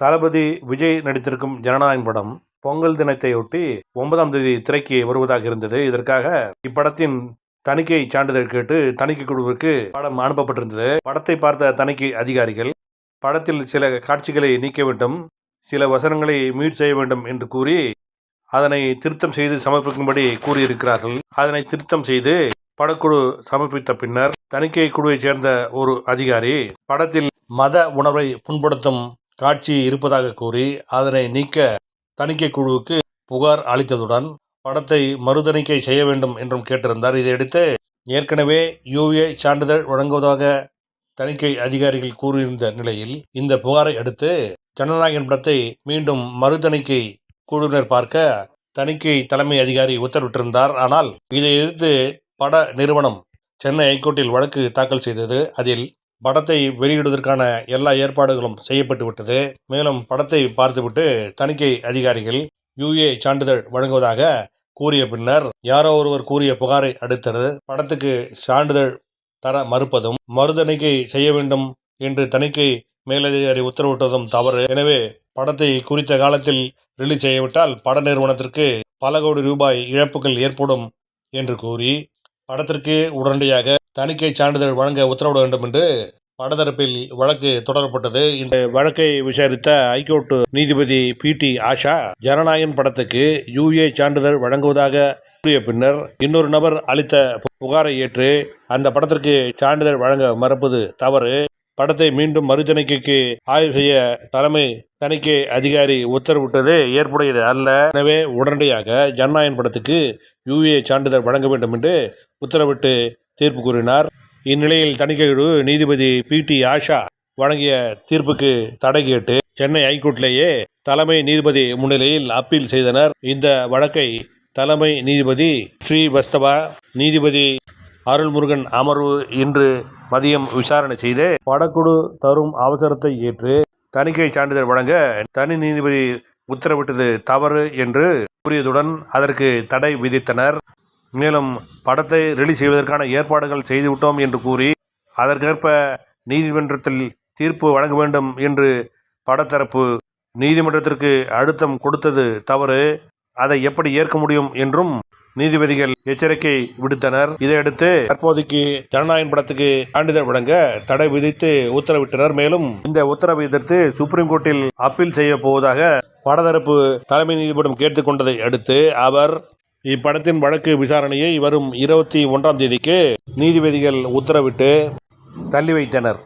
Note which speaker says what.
Speaker 1: தளபதி விஜய் நடித்திருக்கும் ஜனநாயகம் படம் பொங்கல் தினத்தையொட்டி ஒன்பதாம் தேதி திரைக்கு வருவதாக இருந்தது. இதற்காக இப்படத்தின் தணிக்கை சான்றிதழ் கேட்டு தணிக்கை குழுவிற்கு படம் அனுப்பப்பட்டிருந்தது. படத்தை பார்த்த தணிக்கை அதிகாரிகள் படத்தில் சில காட்சிகளை நீக்க வேண்டும் சில வசனங்களை மியூட் செய்ய வேண்டும் என்று கூறி அதனை திருத்தம் செய்து சமர்ப்பிக்கும்படி கூறியிருக்கிறார்கள். அதனை திருத்தம் செய்து படக்குழு சமர்ப்பித்த பின்னர் தணிக்கை குழுவைச் சேர்ந்த ஒரு அதிகாரி படத்தில் மத உணர்வை புண்படுத்தும் காட்சி இருப்பதாக கூறி அதனை நீக்க தணிக்கை குழுவுக்கு புகார் அளித்ததுடன் படத்தை மறுதணிக்கை செய்ய வேண்டும் என்றும் கேட்டிருந்தார். இதையடுத்து ஏற்கனவே யூஏ சான்றிதழ் வழங்குவதாக தணிக்கை அதிகாரிகள் கூறியிருந்த நிலையில் இந்த புகாரை அடுத்து ஜனநாயகன் படத்தை மீண்டும் மறுதணிக்கை குழுவினர் பார்க்க தணிக்கை தலைமை அதிகாரி உத்தரவிட்டிருந்தார். ஆனால் இதை எதிர்த்து பட நிறுவனம் சென்னை ஐகோர்ட்டில் வழக்கு தாக்கல் செய்தது. அதில் படத்தை வெளியிடுவதற்கான எல்லா ஏற்பாடுகளும் செய்யப்பட்டு விட்டது. மேலும் படத்தை பார்த்துவிட்டு தணிக்கை அதிகாரிகள் யூஏ சான்றிதழ் வழங்குவதாக கூறிய பின்னர் யாரோ ஒருவர் கூறிய புகாரை அடுத்தது படத்துக்கு சான்றிதழ் தர மறுப்பதும் மறுதணிக்கை செய்ய வேண்டும் என்று தணிக்கை மேலதிகாரி உத்தரவிட்டதும் தவறு. எனவே படத்தை குறித்த காலத்தில் ரிலீஸ் செய்யவிட்டால் பட நிறுவனத்திற்கு பல கோடி ரூபாய் இழப்புகள் ஏற்படும் என்று கூறி படத்திற்கு உடனடியாக தணிக்கை சான்றிதழ் வழங்க உத்தரவிட வேண்டும் என்று படத்தரப்பில் வழக்கு தொடரப்பட்டது. இந்த வழக்கை விசாரித்த ஐகோர்ட் நீதிபதி பி டி ஆஷா ஜனநாயகன் படத்துக்கு யூஏ சான்றிதழ் வழங்குவதாக கூறிய பின்னர் இன்னொரு நபர் அளித்த புகாரை ஏற்று அந்த படத்திற்கு சான்றிதழ் வழங்க மறுப்பது தவறு. படத்தை மீண்டும் மறுதணிக்கைக்கு ஆய்வு செய்ய தலைமை தணிக்கை அதிகாரி உத்தரவிட்டது ஏற்புடையது அல்ல. எனவே உடனடியாக ஜனநாயகன் படத்துக்கு யூஏ சான்றிதழ் வழங்க வேண்டும் என்று உத்தரவிட்டு தீர்ப்பு கூறினார். இந்நிலையில் தணிக்கையுழு நீதிபதி பி. டி. ஆஷா வழங்கிய தீர்ப்புக்கு தடை கேட்டு சென்னை ஹைகோர்ட்டிலேயே தலைமை நீதிபதி முன்னிலையில் அப்பீல் செய்தனர். இந்த வழக்கை தலைமை நீதிபதி ஸ்ரீவஸ்தவா நீதிபதி அருள்முருகன் அமர்வு இன்று மதியம் விசாரணை செய்து படக்குழு தரும் அவசரத்தை ஏற்று தணிக்கை சான்றிதழ் வழங்க தனி நீதிபதி உத்தரவிட்டது தவறு என்று கூறியதுடன் அதற்கு தடை விதித்தனர். மேலும் படத்தை ரிலீஸ் செய்வதற்கான ஏற்பாடுகள் செய்துவிட்டோம் என்று கூறி அதற்கேற்ப நீதிமன்றத்தில் தீர்ப்பு வழங்க வேண்டும் என்று படத்தரப்பு நீதிமன்றத்திற்கு அழுத்தம் கொடுத்தது தவறு. அதை எப்படி ஏற்க முடியும் என்றும் நீதிபதிகள் எச்சரிக்கை விடுத்தனர். இதையடுத்து தற்போதைக்கு ஜனநாயகன் படத்துக்கு சான்றிதழ் வழங்க தடை விதித்து உத்தரவிட்டனர். மேலும் இந்த உத்தரவை எதிர்த்து சுப்ரீம் கோர்ட்டில் அப்பீல் செய்ய போவதாக படதரப்பு தலைமை நீதிபதியிடம் கேட்டுக்கொண்டதை அடுத்து அவர் இப்படத்தின் வழக்கு விசாரணையை வரும் இருபத்தி ஒன்றாம் தேதிக்கு நீதிபதிகள் உத்தரவிட்டு தள்ளி வைத்தனர்.